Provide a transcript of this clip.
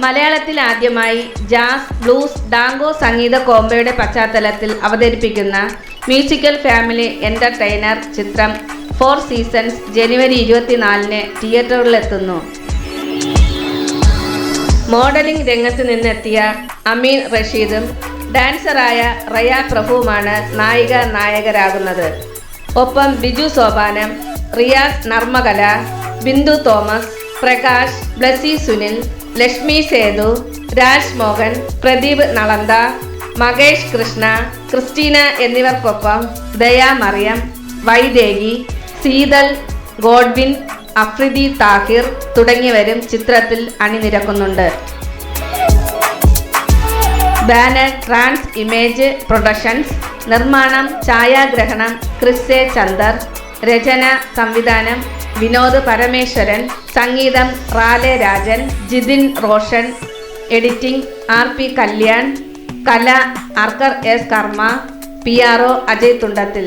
മലയാളത്തിൽ ആദ്യമായി jazz blues ഡാങ്കോ സംഗീത കോംബോയുടെ പശ്ചാത്തലത്തിൽ അവതരിപ്പിക്കുന്ന മ്യൂസിക്കൽ ഫാമിലി എന്റർടൈനർ ചിത്രം ഫോർ സീസൺസ് ജനുവരി ഇരുപത്തിനാലിന് തിയേറ്ററുകളിലെത്തുന്നു. മോഡലിംഗ് രംഗത്ത് നിന്നെത്തിയ അമീൻ റഷീദും ഡാൻസറായ റയ പ്രഭുവുമാണ് നായിക നായകരാകുന്നത്. ഒപ്പം ബിജു സോപാനം റിയാസ് നർമ്മകല ബിന്ദു തോമസ് പ്രകാശ് ബ്ലസി സുനിൽ ലക്ഷ്മി സേതു രാജ് മോഹൻ പ്രദീപ് നളന്ത മകേഷ് കൃഷ്ണ ക്രിസ്റ്റീന എന്നിവർക്കൊപ്പം ദയാ മറിയം വൈദേഹി സീതൽ ഗോഡ്വിൻ അഫ്രിദി താഹിർ തുടങ്ങിയവരും ചിത്രത്തിൽ അണിനിരക്കുന്നുണ്ട്. ബാനർ ട്രാൻസ് ഇമേജ് പ്രൊഡക്ഷൻസ് നിർമ്മാണം ഛായാഗ്രഹണം ക്രിസ്സെ ചന്ദർ രചന സംവിധാനം വിനോദ് പരമേശ്വരൻ സംഗീതം Rale Rajan Jithin Roshan editing R P Kalyan കല Arkar S Karma P R O Ajay Thundathil.